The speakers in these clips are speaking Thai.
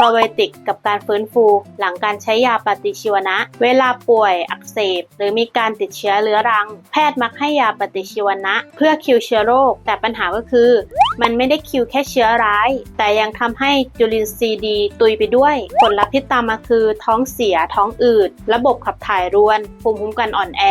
โปรไบโอติกกับการฟื้นฟู หลังการใช้ยาปฏิชีวนะ เวลาป่วยอักเสบ หรือมีการติดเชื้อเรื้อรัง แพทย์มักให้ยาปฏิชีวนะ เพื่อคิวเชื้อโรค แต่ปัญหาก็คือ มันไม่ได้คิวแค่เชื้อร้าย แต่ยังทำให้จุลินทรีย์ดีตุยไปด้วย ผลลัพธ์ที่ตามมาคือท้องเสียท้องอืด ระบบขับถ่ายรวน ภูมิคุ้มกันอ่อนแอ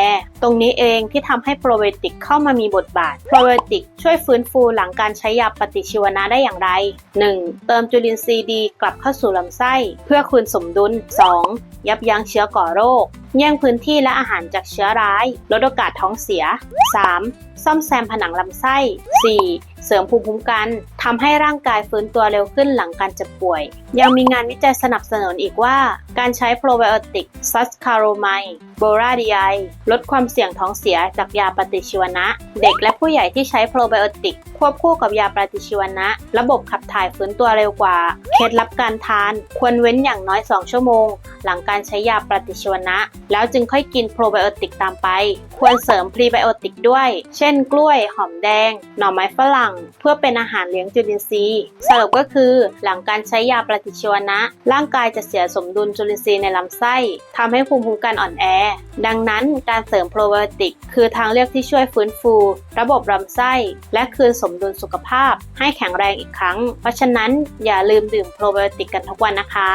ตรงนี้เองที่ทำให้โปรไบโอติกเข้ามามีบทบาท โปรไบโอติกช่วยฟื้นฟูหลังการใช้ยาปฏิชีวนะได้อย่างไร 1. เติมจุลินทรีย์ดีกลับเข้าสู่ลำไส้ เพื่อคืนสมดุล 2. ยับยั้งเชื้อก่อโรค แย่งพื้นที่และอาหารจากเชื้อร้าย ลดโอกาสท้องเสีย 3. ซ่อมแซมผนังลำไส้ 4. เสริมภูมิคุ้มกันทำให้ร่างกายฟื้นตัวเร็วขึ้นหลังการเจ็บป่วย ยังมีงานวิจัยสนับสนุนอีกว่า การใช้โปรไบโอติกซัสคาโรไมโบราดีไอลดความเสี่ยงท้องเสียจากยาปฏิชีวนะ เด็กและผู้ใหญ่ที่ใช้โปรไบโอติกควบคู่กับยาปฏิชีวนะ ระบบขับถ่ายฟื้นตัวเร็วกว่า เคล็ดลับการทาน ควรเว้นอย่างน้อย 2 ชั่วโมง หลังการใช้ยาปฏิชีวนะ แล้วจึงค่อยกินโปรไบโอติกตามไป ควรเสริมพรีไบโอติกด้วย เช่นกล้วย หอมแดง หน่อไม้ฝรั่ง เพื่อเป็นอาหารเลี้ยงจุลินทรีย์ สรุปก็คือ หลังการใช้ยาปฏิชีวนะ ร่างกายจะเสียสมดุลจุลินทรีย์ในลำไส้ทำให้ภูมิคุ้มกันอ่อนแอ ดังนั้นการเสริมโปรไบโอติกคือทางเลือกที่ช่วยฟื้นฟู ระบบลำไส้ และคืนสมดุลสุขภาพ ให้แข็งแรงอีกครั้ง เพราะฉะนั้นอย่าลืมดื่มโปรไบโอติกกันทุกวันนะคะ